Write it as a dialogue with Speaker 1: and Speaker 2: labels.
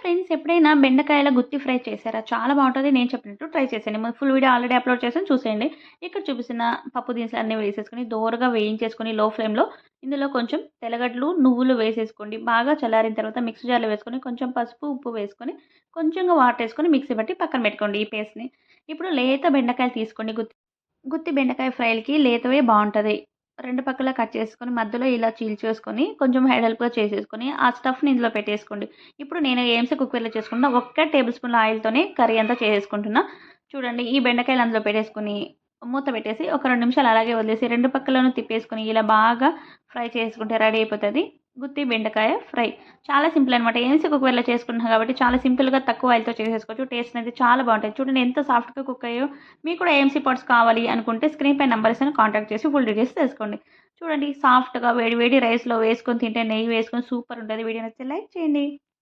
Speaker 1: Friends ఎప్పుడైనా బెండకాయల గుత్తి fry చేశారా? చాలా బాగుంటుంది నేను చెప్పినట్టు ట్రై చేసేయండి. ఫుల్ వీడియో ఆల్రెడీ అప్లోడ్ చేసాను చూసేయండి. ఇక్కడ చూపిస్తున్న పప్పు దినుసులు అన్నీ వేసేసుకొని దోరగా వేయించేసుకొని లో ఫ్లేమ్లో ఇందులో కొంచెం తెల్లగడ్డలు నువ్వులు వేసేసుకోండి. బాగా చల్లారిన తర్వాత మిక్సీ జార్లో వేసుకొని కొంచెం పసుపు ఉప్పు వేసుకొని కొంచెంగా వాటర్ వేసుకొని మిక్సీ పట్టి పక్కన పెట్టుకోండి ఈ పేస్ట్ని ఇప్పుడు లేత బెండకాయలు తీసుకోండి. గుత్తి గుత్తి బెండకాయ ఫ్రైలకి లేతవే బాగుంటుంది. రెండు పక్కల కట్ చేసుకొని మధ్యలో ఇలా చీల్చేసుకొని కొంచెం హెడల్ప్గా చేసేసుకొని ఆ స్టఫ్ని ఇందులో పెట్టేసుకోండి. ఇప్పుడు నేను ఏమ్స్ కుక్కర్లో చేసుకుంటున్నా ఒక్క టేబుల్ స్పూన్ ఆయిల్తోనే కర్రీ అంతా చేసేసుకుంటున్నా. చూడండి ఈ బెండకాయలు అందులో పెట్టేసుకొని మూత పెట్టేసి ఒక రెండు నిమిషాలు అలాగే వదిలేసి రెండు పక్కలను తిప్పేసుకొని ఇలా బాగా ఫ్రై చేసుకుంటే రెడీ అయిపోతుంది. గుత్తి బెండకాయ ఫ్రై. చాలా సింపుల్ అనమాట ఏసీ కుక్కర్లో చేసుకుంటున్నాం కాబట్టి చాలా సింపుల్గా తక్కువ ఆయిల్తో చేసేసుకోవచ్చు. టేస్ట్ అనేది చాలా బాగుంటుంది. చూడండి ఎంత సాఫ్ట్గా కుక్ అయ్యో మీకు కూడా ఏఎంసీ పాట్స్ కావాలి అనుకుంటే స్క్రీన్ పై నెంబర్స్ అని కాంటాక్ట్ చేసి ఫుల్ డీటెయిల్స్ తెలుసుకోండి. చూడండి సాఫ్ట్గా వేడి వేడి రైస్లో వేసుకొని తింటే నెయ్యి వేసుకొని సూపర్ ఉంటుంది. వీడియో నచ్చితే లైక్ చేయండి.